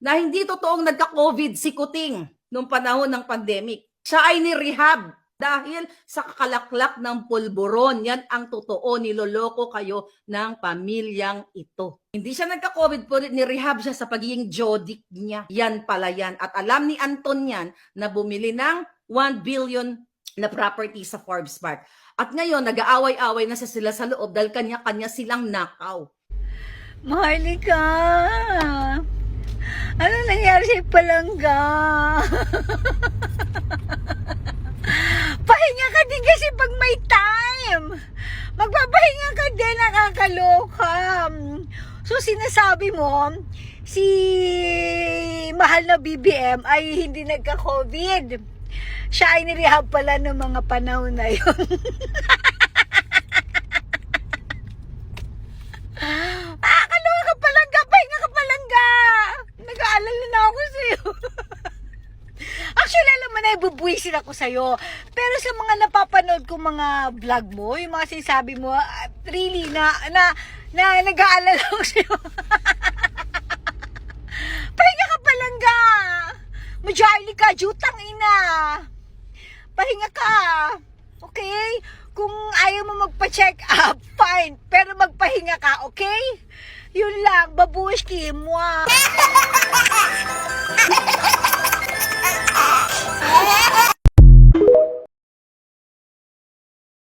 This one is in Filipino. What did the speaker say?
na hindi totoong nagka-COVID si Kuting noong panahon ng pandemic. Siya ay ni-rehab dahil sa kakalaklak ng pulburon. Yan ang totoo, niloloko kayo ng pamilyang ito. Hindi siya nagka-COVID po, ni-rehab siya sa pagiging jodik niya. Yan pala yan. At alam ni Anton yan na bumili ng 1 billion na property sa Forbes Park. At ngayon, nag-aaway-away na sila sa loob dahil kanya-kanya silang nakaw. Mahalika! Ano nangyari sa palangga? Pahinga ka din kasi pag may time. Magpapahinga ka din, nakakaloka. So sinasabi mo, si mahal na BBM ay hindi nagka-COVID. Siya ay nirehab pala ng mga panahon na yun. Nakakaloka ka palangga, pahinga ka palangga. Nag-aalala na ako sa'yo. Actually, alam mo na, ibubuisin ako sa'yo. Pero sa mga napapanood ko mga vlog mo, yung mga sinasabi mo, ah, really, na, na, na nag-aalala ako sa'yo. Pahinga ka palangga. Majali ka, jutang ina. Pahinga ka. Okay? Kung ayaw mo magpa-check up, fine. Pero magpahinga ka, okay? Yun lang, babushki mo.